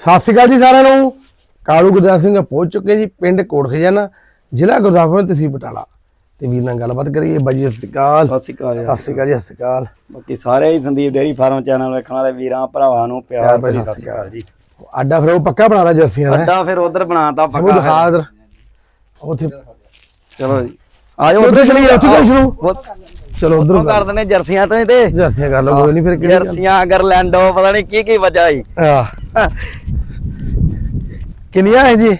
ਸਤਿ ਸ਼੍ਰੀ ਅਕਾਲ ਜੀ ਸਾਰਿਆਂ ਨੂੰ। ਕਾਲੂ ਗੁਰਦਾਸ ਸਿੰਘ ਪਹੁੰਚ ਚੁੱਕੇ ਜੀ ਪਿੰਡ ਕੋਟ ਖਜਾਨਾ ਜ਼ਿਲ੍ਹਾ ਗੁਰਦਾਸਪੁਰ ਤਹਿਸੀਲ ਬਟਾਲਾ। ਤੇ ਵੀਰ ਨਾਲ ਗੱਲਬਾਤ ਕਰੀਏ ਬਾਈ ਜੀ ਸਤਿ ਸ਼੍ਰੀ ਅਕਾਲ। ਸਤਿ ਸ਼੍ਰੀ ਅਕਾਲ ਸਤਿ ਸ਼੍ਰੀ ਅਕਾਲ ਜੀ ਸਤਿ ਸ਼੍ਰੀ ਅਕਾਲ। ਬਾਕੀ ਸਾਰੇ ਹੀ ਸੰਦੀਪ ਡੇਰੀ ਫਾਰਮ ਚੈਨਲ ਵੇਖਣ ਵਾਲੇ ਵੀਰਾਂ ਭਰਾਵਾਂ ਨੂੰ ਪਿਆਰ ਭਰੀ ਸਤਿ ਸ਼੍ਰੀ ਅਕਾਲ ਜੀ। ਆਡਾ ਫਿਰ ਉਹ ਪੱਕਾ ਬਣਾ ਲਾ ਜਰਸੀਆਂ ਦਾ ਅੱਡਾ ਫਿਰ ਉਧਰ ਬਣਾਤਾ ਪੱਕਾ ਦਿਖਾ ਇਧਰ। ਉੱਥੇ ਚਲੋ ਜੀ। ਆਜੋ ਉੱਧਰ ਚਲੀਏ ਉੱਥੇ ਤੋਂ ਸ਼ੁਰੂ? ਚਲੋ ਉਧਰ ਕਰ ਦਿੰਦੇ ਜਰਸੀਆਂ ਤੋਂ ਹੀ ਤੇ। ਜਰਸੀਆਂ ਕਰ ਲਓ ਕੋਈ ਨਹੀਂ ਫਿਰ। ਜਰਸੀਆਂ ਗਰਲੈਂਡੋ ਪਤਾ ਨਹੀਂ ਕੀ ਕੀ ਵਜ੍ਹਾ ਹੀ ਆਹ। ਕਿੰਨੀਆਂ ਹੈ ਜੀ?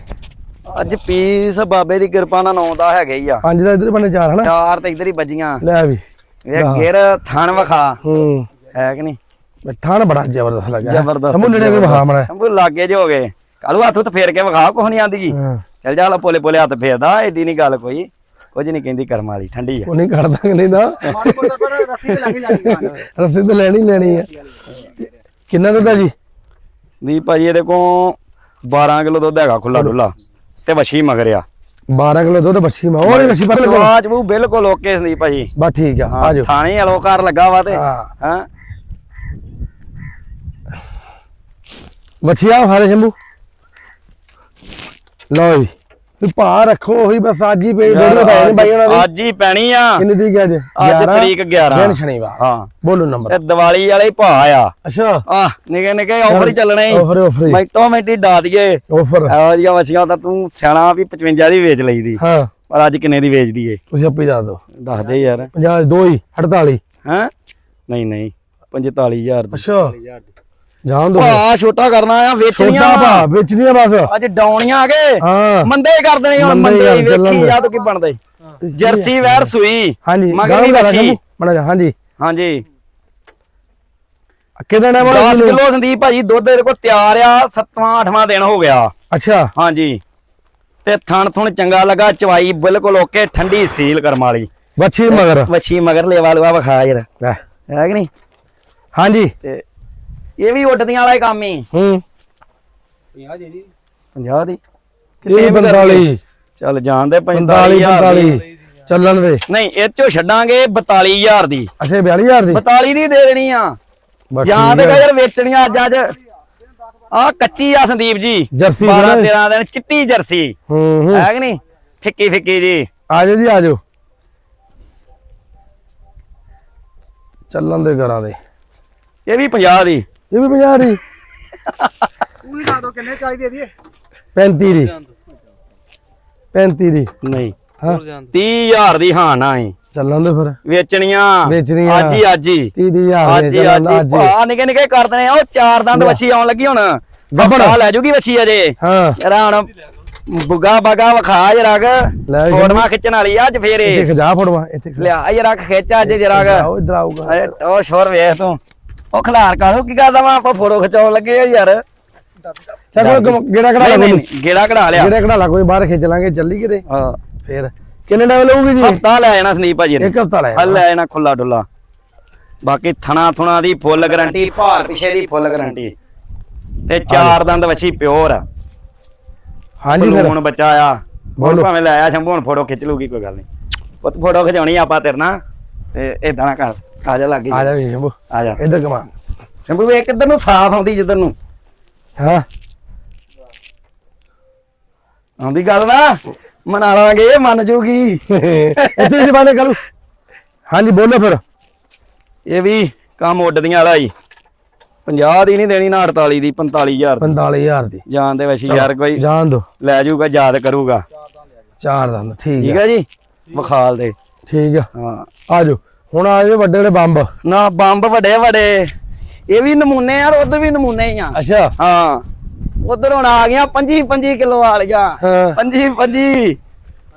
ਅੱਜ ਪੀਸ ਬਾਬੇ ਦੀ ਕਿਰਪਾ ਨਾਲ ਨੌ ਦਾ ਹੈਗੇ ਹੀ ਆ। ਪੰਜ ਦਾ ਇਧਰ ਬਣੇ ਚਾਰ ਹਨਾ? ਚਾਰ ਤੇ ਇਧਰ ਹੀ ਵੱਜੀਆਂ। ਲੈ ਵੀ। ਇਹ ਗਿਰ ਥਣ ਵਖਾ। ਹੂੰ। ਹੈ ਕਿ ਨਹੀਂ? ਥਾਣ ਬੜਾ ਜ਼ਬਰਦਸਤ ਲੱਗਾ। ਜ਼ਬਰਦਸਤ ਸਮੂਹ ਨੇੜੇ ਕੋਈ ਵਹਾ ਮੜਾ। ਸੰਭੂ ਲਾਗੇ ਜੋ ਹੋ ਗਏ। ਕਾਲੂ ਹੱਥ ਉੱਤ ਫੇਰ ਕੇ ਵਿਖਾ ਕੁਛ ਨਹੀਂ ਆਂਦੀ ਚੱਲ ਜਾ ਲਾ ਪੋਲੇ ਪੋਲੇ ਹੱਥ ਫੇਰਦਾ ਐਡੀ ਨਹੀਂ ਗੱਲ ਕੋਈ। ਕੁਝ ਨਹੀਂ ਕਹਿੰਦੀ ਕਰਮ ਵਾਲੀ ਠੰਡੀ ਆ। ਉਹ ਨਹੀਂ ਕੱਢਦਾ ਕਿ ਨਹੀਂ ਦਾ ਰੱਸੀ ਤਾਂ ਲੈਣੀ ਲੈਣੀ ਹੈ ਕਿੰਨਾ ਦੁੱਧ ਆ ਜੀ? ਦੀਪ ਭਾਜੀ ਇਹਦੇ ਕੋਲ 12 ਕਿਲੋ ਦੁੱਧ ਹੈਗਾ ਖੁੱਲਾ ਡੁੱਲਾ ਤੇ ਵਛੀ ਮਗਰਿਆ 12 ਕਿਲੋ ਦੁੱਧ ਬੱਛੀ ਮਾ ਉਹ ਬੱਛੀ ਪਰ ਆਵਾਜ਼ ਉਹ ਬਿਲਕੁਲ ਓਕੇ ਸੰਦੀਪ ਭਾਜੀ। ਬਸ ਠੀਕ ਆ ਆ ਜਾਓ ਥਾਣੇ ਅਲੋਕਾਰ ਲੱਗਾ ਵਾ ਤੇ ਹਾਂ। ਹਾਂ। ਬੱਛੀ ਆ ਫਾਰੇ ਸ਼ੰਭੂ। ਲਓ ਜੀ। ਵੀ ਭਾ ਰੱਖੋ ਉਹੀ ਬਸ ਅੱਜ ਹੀ ਪਈ ਵੀਡੀਓ ਤਾਂ ਨਹੀਂ ਬਾਈ ਉਹਨਾਂ ਦੀ। ਅੱਜ ਹੀ ਪੈਣੀ ਆ। ਕਿੰਨੀ ਤਰੀਕ ਹੈ ਅੱਜ? ਅੱਜ 11 ਤਰੀਕ 11 ਦਿਨ ਸ਼ਨੀਵਾਰ। ਹਾਂ। ਬੋਲੋ ਨੰਬਰ। ਤੇ ਦੀਵਾਲੀ ਵਾਲੇ ਭਾ ਆ। ਅੱਛਾ। ਆ ਨਿਕੇ ਨਿਕੇ ਆਫਰ ਹੀ ਚੱਲਣੇ। ਹੀ ਆਫਰ ਆਫਰ ਮਿੰਟੋ ਮਿੰਟੀ ਡਾ ਦਈਏ। ਆਫਰ ਇਹੋ ਜਿਹੀਆਂ ਵਛੀਆਂ ਤਾਂ ਤੂੰ ਸਿਆਣਾ ਵੀ 55 ਦੀ ਵੇਚ ਲਈਦੀ। ਹਾਂ। ਪਰ ਅੱਜ ਕਿੰਨੇ ਦੀ ਵੇਚਦੀ ਏ ਤੁਸੀਂ ਆਪੇ ਦੱਸ ਦਿਓ। ਦੱਸ ਦੇ ਯਾਰ। 50 ਦੋ ਹੀ 48 ਹੈਂ? ਨਹੀਂ ਨਹੀਂ। 45000 ਦੀ। ਅੱਛਾ। ਜਾਣ ਦੋ। ਭਾ ਛੋਟਾ ਕਰਨਾ ਆ ਵੇਚਣੀਆਂ ਛੋਟਾ ਭਾ ਵੇਚਣੀਆਂ ਬਸ। ਅੱਜ ਡਾਉਣੀਆਂ ਆ ਗਏ ਮੰਦੇ ਹੀ ਕਰ ਦੇਣੇ ਹੁਣ ਮੰਦੇ ਹੀ ਵੇਖੀ। ਜਾਂ ਤੂੰ ਕੀ ਬਣਦਾ। ਜਰਸੀ ਵੈਰ ਸੂਈ ਹਾਂਜੀ ਮਗਰ ਵੀ ਵੱਛੀ ਬਣਾ ਜਾ ਹਾਂਜੀ। ਹਾਂਜੀ। ਕਿਹਦਾ ਨਾਮ 10 ਕਿਲੋ ਸੰਦੀਪ ਭਾਜੀ ਦੁੱਧ ਇਹਦੇ ਕੋਲ ਤਿਆਰ ਆ 7ਵਾਂ 8ਵਾਂ ਦਿਨ ਹੋ ਗਿਆ। ਅੱਛਾ। ਹਾਂਜੀ। ਤੇ ਥਣ ਥੁਣ ਚੰਗਾ ਲੱਗਾ ਚਵਾਈ ਬਿਲਕੁਲ ਓਕੇ ਠੰਡੀ ਸੀਲ ਕਰਮ ਵਾਲੀ। ਬੱਛੀ ਮਗਰ। ਵੱਛੀ ਮਗਰ ਲੇਵਾ ਲੂਆ ਵਿਖਾ ਯਾਰ। ਲੈ। ਹੈ ਕਿ ਨਹੀਂ? ਹਾਂਜੀ। ਤੇ ਇਹ ਵੀ ਉੱਡਦੀਆਂ ਵਾਲਾ ਹੀ ਕੰਮ ਹੀ। ਹੂੰ। 50 ਦੀ ਇਹ 45 ਚੱਲ ਜਾਣਦੇ 45 45000 ਦੀ। 45 ਚੱਲਣ ਦੇ। ਨਹੀਂ ਇਹ ਚੋਂ ਛੱਡਾਂਗੇ 42000 ਦੀ। ਅੱਛਾ 42000 ਦੀ? 42 ਦੀ ਦੇ ਦੇਣੀ ਆ। ਜਾਂ ਤੇ ਆ। ਯਾਰ ਵੇਚਣੀਆਂ ਅੱਜ ਅੱਜ। ਆ ਕੱਚੀ ਆ ਸੰਦੀਪ ਜੀ। ਜਰਸੀ 12 ਜਿਹੜਾ- 13 ਦਿਨ ਚਿੱਟੀ ਜਰਸੀ। ਹੂੰ ਹੂੰ। ਹੈ ਕਿ ਨਹੀਂ? ਫਿੱਕੀ ਫਿੱਕੀ ਜੀ। ਆ ਜਾਓ ਜੀ ਆ ਜਾਓ। ਚੱਲਣ ਦੇ ਘਰਾਂ ਦੇ। ਇਹ ਵੀ 50 ਦੀ। ਇਹ ਵੀ 50 ਦੀ। ਪੂਰੀ ਲਾ ਦੋ ਕਿੰਨੇ 40 ਦੇ ਦਈਏ? 35 ਦੀ। 35 ਦੀ। ਨਹੀਂ। ਹਾਂ। 30000 ਦੀ। ਹਾਂ ਨਾ ਹੀ। ਚੱਲਣ ਦੇ ਫਿਰ। ਵੇਚਣੀਆਂ। ਵੇਚਣੀਆਂ। ਅੱਜ ਹੀ ਅੱਜ ਹੀ। 30 ਦੀ ਹਜ਼ਾਰ ਅੱਜ ਹੀ ਅੱਜ ਹੀ। ਭਾ ਨਿੱਕੇ ਨਿੱਕੇ ਕਰ ਆ, ਉਹ ਚਾਰ ਦੰਦ ਵੱਛੀ ਆਉਣ ਲੱਗੀ ਹੁਣ। ਗੱਬੜਾ। ਲੈ ਜੂਗੀ ਵੱਛੀ ਅਜੇ। ਹਾਂ। ਯਾਰ ਹੁਣ ਬੁੱਗਾ ਬਗਾ ਵਿਖਾ ਜਰਾ ਕ ਲੈ ਜੀ। ਫੋਟੋਆਂ ਖਿੱਚਣ ਵਾਲੀ ਆ ਅੱਜ ਫੇਰ। ਇੱਥੇ ਖਜਾ ਫੜਵਾ ਇੱਥੇ ਲਿਆ ਜਰਾ ਖਿੱਚ ਅੱਜ ਜਰਾ ਆਓ ਇਧਰ ਆਊਗਾ। ਉਹ ਸ਼ੋਰ ਵੇਖ ਤੂੰ। ਉਹ ਖਲਾਰ ਕਾਹਨੂੰ? ਕੀ ਕਰਦਾ ਵਾ? ਆਪਾਂ ਫੋਟੋ ਖਿਚਾਉਣ ਲੱਗੇ ਆ ਯਾਰ। ਚੱਲ ਕੋਈ ਗੇੜਾ ਕਢਾ ਲਾ ਨਹੀਂ, ਕੋਈ। ਨਹੀਂ, ਗੇੜਾ ਕਢਾ ਲਿਆ। ਗੇੜਾ ਕਢਾ ਲਾ ਕੋਈ ਬਾਹਰ ਖਿੱਚ ਲਾਂਗੇ ਚੱਲੀ ਕਿਤੇ। ਹਾਂ। ਫੇਰ ਕਿੰਨੇ ਟਾਈਮ ਲਊਗੀ ਜੀ? ਹਫਤਾ ਲੈ ਜਾਣਾ ਸੰਦੀਪ ਭਾਜੀ ਨੇ। ਇੱਕ ਹਫਤਾ ਲੈ ਹਲ ਲੈ ਜਾਣਾ ਖੁੱਲਾ ਡੁੱਲਾ ਬਾਕੀ ਥਣਾ ਥੁਣਾ ਦੀ ਫੁੱਲ ਗਾਰੰਟੀ। ਭਾਰ ਪਿਛੇ ਦੀ ਫੁੱਲ ਗਾਰੰਟੀ। ਤੇ ਚਾਰ ਦੰਦ ਵੱਛੀ ਪਿਓਰ। ਆ ਹਾਂਜੀ ਫਿਰ। ਹੁਣ ਬੱਚਾ ਆ। ਬੋਲੋ। ਹੁਣ ਭਾਵੇਂ ਲੈ ਸ਼ੰਭੂ ਹੁਣ ਫੋਟੋ ਖਿੱਚ ਲੂਗੀ ਕੋਈ ਗੱਲ ਨਹੀਂ। ਪੁੱਤ ਫੋਟੋ ਖਿਚਾਉਣੀ ਆ ਆਪਾਂ ਤੇਰੇ ਨਾਲ। ਤੇ ਇਦਾਂ ਨਾ ਕਰ। ਆ ਜਾ ਲੱਗੀ ਆ ਜਾ ਜੀ ਸ਼ੰਭੂ। ਆ ਜਾ। ਇੱਧਰ ਕਮਾ ਸ਼ੰਭੂ ਵੇਖ ਕਿੱਧਰ ਨੂੰ ਸਾਫ਼ ਆਉਂਦੀ ਜਿੱਧਰ ਨੂੰ। ਹਾਂ। ਆਉਂਦੀ ਗੱਲ ਨਾ। ਮਨਾ ਲਾਂਗੇ ਮੰਨ ਜੂਗੀ। ਇੱਥੇ ਜਬਾਨੇ ਕਰੂ ਹਾਂਜੀ ਬੋਲੋ ਫਿਰ। ਇਹ ਵੀ ਕੰਮ ਉੱਡਦੀਆਂ ਵਾਲਾ ਹੀ 50 ਦੀ ਨਹੀਂ ਦੇਣੀ ਨਾ 48 ਦੀ 45000 ਦੀ। 45000 ਦੀ। ਜਾਣ ਦੇ ਵੈਸੀ ਯਾਰ ਕੋਈ ਜਾਣ ਦੋ। ਲੈ ਜਾਊਗਾ ਯਾਦ ਕਰੂਗਾ। ਚਾਰ ਦੰਦ ਠੀਕ ਠੀਕ ਹੈ ਜੀ? ਵਿਖਾਲ ਦੇ। ਠੀਕ ਆ। ਹਾਂ। ਆ ਜਾਓ। ਹੁਣ ਆ ਜਾਓ ਵੱਡੇ ਵੱਡੇ ਬੰਬ। ਨਾ ਬੰਬ ਵੱਡੇ ਵੱਡੇ। ਇਹ ਵੀ ਨਮੂਨੇ ਯਾਰ ਉਧਰ ਵੀ ਨਮੂਨੇ ਹੀ ਆ। ਅੱਛਾ। ਹਾਂ। ਉਧਰ ਹੁਣ ਆ ਗਿਆ 25 25 ਕਿਲੋ ਵਾਲੀਆਂ। ਹਾਂ। 25 25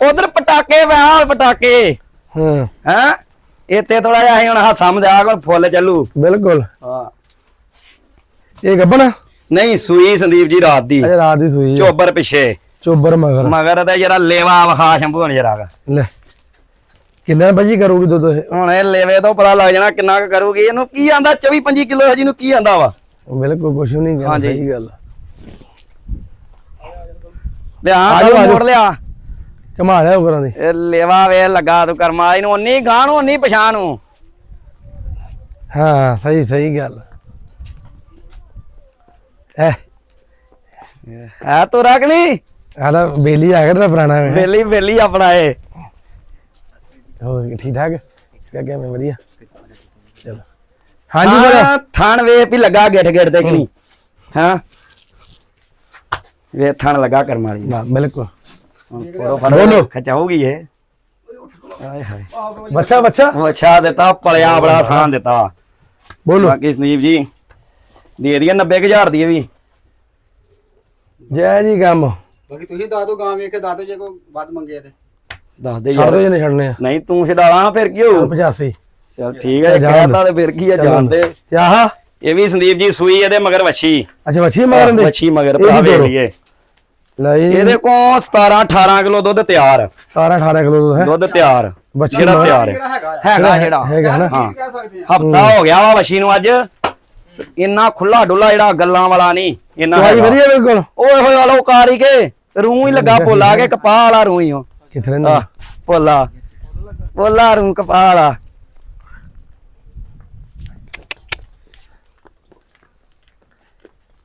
ਉਧਰ ਪਟਾਕੇ ਵਾਲ ਪਟਾਕੇ। ਹਾਂ। ਹੈ? ਇੱਥੇ ਥੋੜਾ ਜਿਹਾ ਅਸੀਂ ਹੁਣ ਹਾਂ ਸਮਝ ਆ ਕੋਲ ਫੁੱਲ ਚੱਲੂ। ਬਿਲਕੁਲ। ਹਾਂ। ਇਹ ਗੱਬਣ? ਨਹੀਂ ਸੂਈ ਸੰਦੀਪ ਜੀ ਰਾਤ ਦੀ। ਅਜੇ ਰਾਤ ਦੀ ਸੂਈ। ਚੋਬਰ ਪਿੱਛੇ। ਚੋਬਰ ਮਗਰ। ਮਗਰ ਤੇ ਜਰਾ ਲੇਵਾ ਵਿਖਾ ਸ਼ੰਭੂ ਹੁਣ ਜਰਾ ਲੈ। ਕਿੰਨਾ ਭਾਜੀ ਕਰੋਗੇ ਦੁੱਧ ਇਹ? ਹੁਣ ਇਹ ਲੇਵੇ ਤੋਂ ਪਤਾ ਲੱਗ ਜਾਣਾ ਕਿੰਨਾ ਕੁ ਕਰੂਗੀ। ਇਹਨੂੰ ਕੀ ਆਂਦਾ? 24 25 ਕਿਲੋ ਹੈ ਜਿਹਨੂੰ ਕੀ ਆਂਦਾ ਵਾ? ਬਿਲਕੁਲ ਕੁਛ ਵੀ ਨਹੀਂ ਕਹਿੰਦਾ ਹਾਂਜੀ। ਸਹੀ ਗੱਲ ਲਿਆ ਆ ਜਾਓ, ਆ ਕੱਲ ਜਾਓ। ਮੋੜ ਲਿਆ। ਕਮਾ ਲਿਆ ਉਹ ਕਰਾਂ ਦੀ। ਇਹ ਲੇਵਾ ਵੇ ਲੱਗਾ ਤੂੰ ਕਰਮਾ ਇਹਨੂੰ ਉਨੀ ਗਾਂ ਨੂੰ ਉਨੀ ਪਛਾਣ ਨੂੰ। ਹਾਂ ਸਹੀ ਸਹੀ ਗੱਲ। ਐ। ਹੈ ਤੋਰਾ ਕਿ ਨਹੀਂ ਆਲਾ ਬੇਲੀ ਆ ਗਿਆ ਤੇਰਾ ਪੁਰਾਣਾ ਵੇਲੀ ਵੇਲੀ ਆਪਣਾ ਏ ਹੋਰ ਠੀਕ ਠਾਕ? ਕਿਆ ਵਧੀਆ? ਚਲੋ। ਹਾਂਜੀ ਫਿਰ ਹਾਂ ਥਣ ਵੇ ਵੀ ਲੱਗਾ ਗਿੱਠ ਗਿੱਠ ਤੇ ਕਿ ਨਹੀਂ। ਹਾਂ। ਵੇ ਥਣ ਲੱਗਾ ਕਰਮ ਵਾਲੀ। ਨਾ ਬਿਲਕੁਲ। ਫੜੋ ਬੋਲੋ। ਖਚਾਉਗੀ ਇਹ। ਆਏ ਹਾਏ। ਬੱਚਾ ਬੱਚਾ? ਉਹ ਅੱਛਾ ਦਿੱਤਾ ਪਲਿਆ ਬੜਾ ਆਸਾਨ ਦਿੱਤਾ। ਬੋਲੋ। ਬਾਕੀ ਸੰਦੀਪ ਜੀ ਦੇ ਦਈਏ 90000 ਦੀ ਇਹ ਵੀ। ਜੈ ਜੀ ਕੰਮ ਬਾਕੀ ਤੁਸੀਂ ਦੱਸ ਦਿਓ ਗਾਂ ਵੇਖ ਕੇ ਦੱਸ ਦਿਓ ਜੇ ਕੋਈ ਵੱਧ ਮੰਗੇ ਤੇ। ਦੱਸ ਦੇ ਛੱਡ ਦੋ ਯਾਰ ਜਨੇ ਛੱਡਨੇ ਆ। ਨਹੀਂ ਤੂੰ ਛਡਾਲਾ ਫਿਰ ਕੀ ਹੋਊ? 85 ਚਲ ਠੀਕ ਹੈ ਕਹਿਤਾ ਤੇ ਫਿਰ ਕੀ ਆ ਜਾਣ ਦੇ। ਤੇ ਆਹ। ਇਹ ਵੀ ਸੰਦੀਪ ਜੀ ਸੂਈ ਇਹਦੇ ਮਗਰ ਵੱਛੀ। ਅੱਛਾ ਬੱਚੀ ਮਾਰਨ ਦੇ ਵੱਛੀ ਮਗਰ ਭਰਾ ਵੇਖ। ਲਈਏ। ਲੈ ਜੀ। ਇਹਦੇ ਕੋਲ 17 18 ਕਿਲੋ ਦੁੱਧ ਤਿਆਰ। 17 18 ਕਿਲੋ ਦੁੱਧ ਹੈ। ਦੁੱਧ ਤਿਆਰ। ਵੱਛੀ ਜਿਹੜਾ ਮਗਰ- ਤਿਆਰ ਹੈ। ਹੈਗਾ? ਜਿਹੜਾ। ਹੈਗਾ ਨਾ? ਹਾਂ। ਹਫਤਾ ਹੋ ਗਿਆ ਵਾ ਵਸ਼ੀ ਨੂੰ ਅੱਜ। ਇੰਨਾ ਖੁੱਲਾ ਡੁੱਲਾ ਜਿਹੜਾ ਗੱਲਾਂ ਵਾਲਾ ਨਹੀਂ ਇੰਨਾ। ਵਧੀਆ ਬਿਲਕੁਲ। ਓਏ ਹੋਏ ਵਾਲੋ ਕਾਰੀ ਕੇ ਰੂਹ ਹੀ ਲੱਗਾ ਭੋਲਾ ਕੇ ਕਪਾਹ ਵਾਲਾ ਰੂਹ ਹੀ ਹੋ ਕਿੱਥੇ ਰਹਿੰਦਾ ਭੋਲਾ। ਰੂਹ ਕਪਾਹ ਵਾਲਾ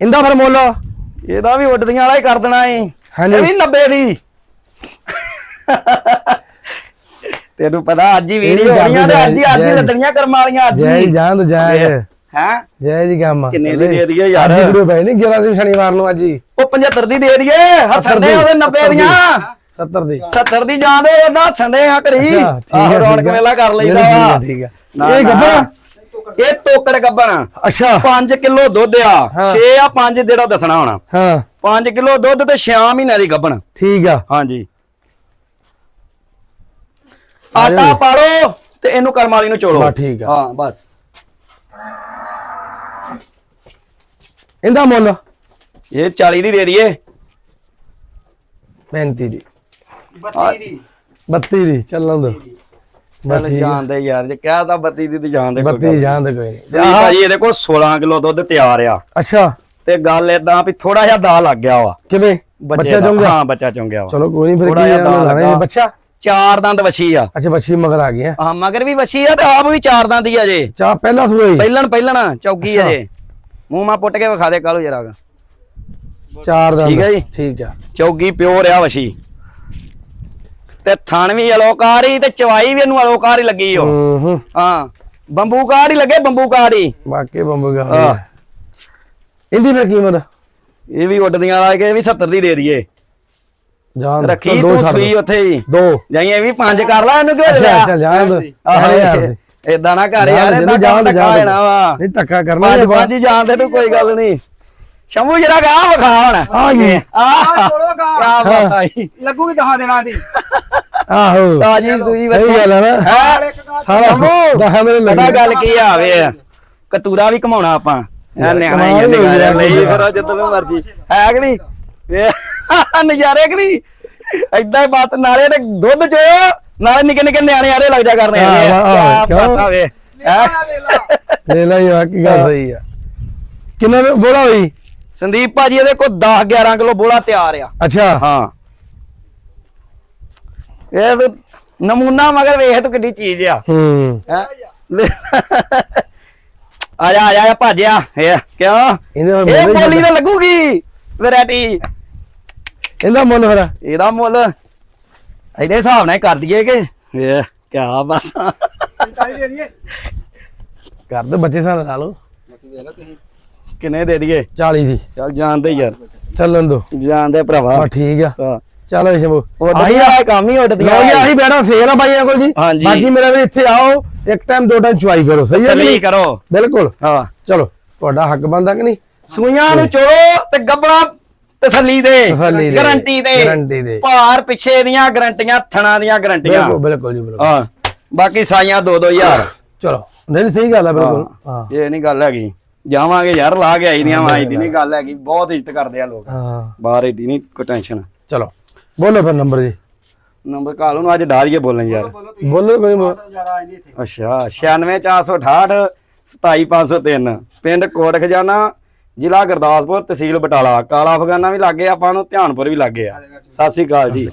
ਇੰਦਾ ਫਿਰ ਮੁੱਲ। ਇਹਦਾ ਵੀ ਉੱਡਦੀਆਂ ਵਾਲਾ ਹੀ ਕਰ ਦੇਣਾ ਏ ਹਾਂਜੀ। ਇਹ ਵੀ 90 ਦੀ। ਤੈਨੂੰ ਪਤਾ ਅੱਜ ਹੀ ਵੀਡੀਓ ਹੋਣੀਆਂ ਤੇ ਅੱਜ ਹੀ ਅੱਜ ਹੀ ਲੱਦਣੀਆਂ ਕਰਮ ਵਾਲੀਆਂ ਅੱਜ ਹੀ। ਜੀ ਜਾਨ ਦੋ ਜੈ। ਹੈ? ਜੈ ਜੀ ਕੰਮ ਕਿੰਨੇ ਦੀ। ਦੇ ਦਈਏ ਯਾਰ? ਅੱਜ ਵੀਡੀਓ ਪੈ ਨਹੀਂ 11 ਦਿਨ ਸ਼ਨੀਵਾਰ ਨੂੰ ਅੱਜ ਹੀ। ਉਹ 75 ਦੀ ਦੇ ਦਈਏ। ਹੱਸਦੇ ਉਹਦੇ 90 ਦੀਆਂ। 70 ਦੀ। 70 ਦੀ ਜਾਂਦੇ ਉਹਨਾਂ ਹੱਸਦੇ ਆ ਘਰੀ ਆਹ ਰੌਣਕ। ਮੇਲਾ ਕਰ ਲਈਦਾ ਵਾ। ਠੀਕ ਨਾ, ਇਹ। ਗੱਬਰ ਇਹ ਤੋਕੜ ਗੱਬਣ। ਅੱਛਾ। 5 ਕਿਲੋ ਦੁੱਧ ਆ। ਹਾਂ। 6 ਆ 5 ਜਿਹੜਾ ਦੱਸਣਾ ਹੋਣਾ। ਹਾਂ। 5 ਕਿਲੋ ਦੁੱਧ ਤੇ 6 ਮਹੀਨਿਆਂ ਦੀ ਗੱਬਣ। ਠੀਕ ਆ। ਹਾਂਜੀ। ਆ ਆਟਾ। ਪਾੜੋ ਤੇ ਇਹਨੂੰ ਕਰਮ ਵਾਲੀ ਨੂੰ ਚੋਲੋ। ਠੀਕ ਆ। ਹਾਂ ਬਸ। ਇਹਦਾ ਮੁੱਲ? ਇਹ 40 ਦੀ ਦੇ ਦਈਏ। 35 ਦੀ। 32 ਦੀ। 32 ਦੀ ਚੱਲਣ ਦੋ। ਚੱਲ ਜਾਣਦੇ ਯਾਰ ਜੇ ਕਹਿਤਾ 32 ਦੀ ਤੇ ਜਾਣਦੇ ਕੋਈ 32 ਜਾਣ ਦੇ ਕੋਈ ਨਹੀਂ। ਭਾਜੀ ਇਹਦੇ ਕੋਲ 16 ਕਿਲੋ ਦੁੱਧ ਤਿਆਰ ਆ। ਅੱਛਾ। ਤੇ ਗੱਲ ਏਦਾਂ ਵੀ ਥੋੜਾ ਜਿਹਾ ਦਾ ਲੱਗ ਗਿਆ ਵਾ। ਕਿਵੇਂ? ਬੱਚੇ ਬੱਚਾ ਦਾ। ਚੁੰਗਾ ਹਾਂ ਬੱਚਾ ਚੁੰਗਿਆ ਵਾ। ਚਲੋ ਕੋਈ ਨਹੀਂ ਫਿਰ ਕੀ ਲਾਣਾ। ਬੱਚਾ? ਚਾਰ ਦੰਦ ਵਛੀ ਆ। ਅੱਛਾ ਬੱਚੀ ਮਗਰ ਆ ਗਈ ਹੈ। ਹਾਂ ਮਗਰ ਵੀ ਵਛੀ ਆ ਤੇ ਆਪ ਵੀ ਚਾਰ ਦੰਦ ਹੀ ਆ ਜੇ। ਚਾ ਪਹਿਲਾ ਸੂਈ ਪਹਿਲਣ ਪਹਿਲਣ ਚੌਕੀ ਆ। ਜੇ। ਮੂੰਹ ਮਾ ਪੁੱਟ ਕੇ ਵਿਖਾ ਦੇ ਕਾਲੂ ਜਰਾ ਚਾਰ ਦਾ ਠੀਕ ਹੈ ਜੀ। ਠੀਕ ਆ। ਚੌਗੀ ਪਿਓਰ ਆ ਵਛੀ। ਤੇ ਥਣ ਵੀ ਅਲੋਕਾਰੀ ਤੇ ਚਵਾਈ ਵੀ ਇਹਨੂੰ ਅਲੋਕਾਰ ਹੀ ਲੱਗੀ ਓ। ਹੂੰ ਹੂੰ ਹਾਂ ਬੰਬੂਕਾਰ ਹੀ ਲੱਗੇ ਬੰਬੂਕਾਰ। ਹੀ ਬਾਕੀ ਬੰਬੂ ਗਾ ਆਹ। ਇਹਦੀ ਫਿਰ ਕੀਮਤ? ਇਹ ਵੀ ਉੱਡਦੀਆਂ ਲਾ ਕੇ ਇਹ ਵੀ 70 ਦੀ ਦੇ ਦਈਏ। ਜਾਨ ਰੱਖੀ ਦੋ ਤੂੰ ਦੋ। ਉੱਥੇ ਹੀ। ਦੋ। ਜਾਈ ਇਹ ਵੀ ਪੰਜ ਕਰ ਲੈ ਇਹਨੂੰ ਕਿਉਂ ਅੱਛਾ ਅੱਛਾ ਜਾਨ ਦੋ। ਯਾਰ ਦੇ। ਇਦਾਂ ਨਾ ਕਰ ਯਾਰ ਦੇ, ਦੇ, ਟੱਕਾ ਜਾਣ ਦੇ। ਲੈਣਾ ਵਾ। ਨਹੀਂ ਧੱਕਾ ਕਰਨਾ ਪੰਜ ਪੰਜ ਹੀ ਜਾਣਦੇ ਤੂੰ ਕੋਈ ਗੱਲ ਨਹੀਂ। ਸ਼ੰਭੂ ਜਰਾ ਗਾ ਵਿਖਾ ਹੁਣ। ਆ ਆਹ। ਆ ਚਲੋ ਗਾਂ ਕਿਆ ਬਾਤ ਆਈ ਲੱਗੂਗੀ ਦਹਾਂ ਦਿਨਾਂ ਦੀ। ਆਹੋ। ਤਾਜੀ ਸੂਈ ਸਹੀ ਬੱਚੀ। ਗੱਲ ਹੈ? ਨਾ ਸਾਰਾ ਦਹਾਂ ਮੇਰੇ ਪਤਾ ਲੱਗੇ। ਗੱਲ ਕੀ ਆ? ਵੇ ਕਤੂਰਾ ਵੀ ਕਮਾਉਣਾ ਆਪਾਂ। ਇਹ ਨਿਆਣਾ ਹੀ ਆ, ਕਮਾਲ ਹੋ ਲਈ। ਫਿਰ ਜਦੋਂ ਮਰਜ਼ੀ। ਹੈ ਕਿ ਨਹੀਂ? ਇਹ ਨਜ਼ਾਰੇ ਕਿ ਨਹੀਂ? ਏਦਾਂ ਹੀ ਬਸ ਨਾਲੇ ਤੇ ਦੁੱਧ ਚੋ ਨਾਲੇ ਨਿੱਕੇ ਨਿੱਕੇ ਨਿਆਣੇ ਆਰੇ ਲੱਗ ਜਾ ਕਰਨੇ ਹਾਂ, ਆ। ਹਾਂ, ਕਿਆ ਕਿਉਂ? ਆ ਵੇ ਲੈ ਲਾ, ਲੈ ਯਾਰ ਕੀ ਗੱਲ? ਸਹੀ ਆ। ਕਿੰਨਾ ਬੋਲਾ ਹੋਈ ਸੰਦੀਪ ਭਾਜੀ ਇਹਦੇ ਕੋਲ 10 11 ਕਿਲੋ ਬੋਲਾ ਤਿਆਰ ਆ। ਅੱਛਾ। ਹਾਂ। ਇਹ ਤੇ ਨਮੂਨਾ ਮਗਰ ਵੇਖ ਤੂੰ ਕਿੱਡੀ ਚੀਜ਼ ਆ। ਹੂੰ। ਹੈਂ? ਲੈ। ਆ ਜਾ ਆ ਜਾ ਆ ਭਾਜਿਆ ਇਹ ਕਿਉਂ? ਇਹਦੇ ਨਾਲ ਇਹ ਮੁੱਲ ਹੀ ਬੋਲੀ ਤਾਂ ਲੱਗੂਗੀ ਵੈਰਾਈਟੀ। ਇਹਦਾ ਮੁੱਲ ਫਿਰ? ਇਹਦਾ ਮੁੱਲ ਇਹਦੇ ਹਿਸਾਬ ਨਾਲ ਹੀ ਕਰ ਦਈਏ ਕਿ। ਇਹ ਕੀ ਬਾਤ ਆ। 45 ਦੇ ਦਈਏ ਕਰ ਦੇ ਬੱਚੇ ਸਾਲ ਲਾ ਲਓ। ਕਿੰਨੇ ਦੇ ਦਈਏ? 40 ਦੀ। ਚੱਲ ਜਾਣਦੇ ਯਾਰ। ਚੱਲਣ ਦੋ। ਜਾਣਦੇ ਭਰਾਵਾ। ਬਾ ਠੀਕ ਆ। ਹਾਂ। ਚਲੋ ਸ਼ੰਭੂ ਉੱਡਦੀਆਂ ਆਹੀ ਵਾਲਾ ਕੰਮ ਹੀ ਉੱਡਦੀਆਂ ਲੋ ਜੀ ਆਹੀ। ਬੈਠਾ ਸੇਲ ਆ ਬਾਈਆਂ ਕੋਲ ਜੀ। ਹਾਂਜੀ। ਬਾਕੀ ਮੇਰੇ ਵੀ ਇੱਥੇ ਆਓ ਇੱਕ ਟਾਈਮ ਦੋ ਟਾਈਮ ਚੁਆਈ ਕਰੋ ਸਹੀ ਹੈ ਜੀ ਕਰੋ। ਬਿਲਕੁਲ। ਹਾਂ। ਚਲੋ ਤੁਹਾਡਾ ਹੱਕ ਬੰਦਾ ਕਿ ਨਹੀਂ? ਸੂਈਆਂ ਨੂੰ ਚੋਲੋ ਤੇ ਗੱਬਣਾ ਤਸੱਲੀ ਦੇ। ਤਸੱਲੀ ਦੇ। ਗਾਰੰਟੀ ਦੇ। ਗਾਰੰਟੀ ਦੇ। ਭਾਰ ਪਿੱਛੇ ਦੀਆਂ ਗਾਰੰਟੀਆਂ ਥਣਾ ਦੀਆਂ ਗਾਰੰਟੀਆਂ। ਬਿਲਕੁਲ ਬਿਲਕੁਲ ਜੀ ਬਿਲਕੁਲ। ਹਾਂ। ਬਾਕੀ ਸਾਈਆਂ 2-2000 ਚਲੋ ਨਹੀਂ ਨਹੀਂ, ਸਹੀ ਗੱਲ ਆ ਬਿਲਕੁਲ। ਹਾਂ। ਇਹ ਨਹੀਂ ਗੱਲ ਹੈਗੀ। ਜਾਵਾਂਗੇ ਯਾਰ ਲਾ ਕੇ ਆਈ ਦੀਆਂ ਆਈ ਦੀ ਨਹੀਂ ਗੱਲ ਹੈਗੀ। ਬਹੁਤ ਇੱਜ਼ਤ ਕਰਦੇ ਆ ਲੋਕ। ਹਾਂ। ਬਾਹਰ ਏਡੀ ਨਹੀਂ ਕੋਈ ਟੈਨਸ਼ਨ ਚਲੋ। ਬੋਲੋ ਫਿਰ ਨੰਬਰ ਜੀ। ਨੰਬਰ ਕਾਲੂ ਨੂੰ ਅੱਜ ਡਾਰੀਏ ਬੋਲਣ ਯਾਰ। ਬੋਲੋ ਕੋਈ ਅੱਛਾ 96468 27503 ਪਿੰਡ ਕੋਟ ਖਜ਼ਾਨਾ ਜ਼ਿਲ੍ਹਾ ਗੁਰਦਾਸਪੁਰ ਤਹਿਸੀਲ ਬਟਾਲਾ। ਕਾਲਾ ਅਫਗਾਨਾ ਵੀ ਲੱਗੇ ਆਪਾਂ ਨੂੰ ਧਿਆਨਪੁਰ ਵੀ ਲੱਗੇ ਆ ਸਤਿ ਸ੍ਰੀ ਅਕਾਲ ਜੀ।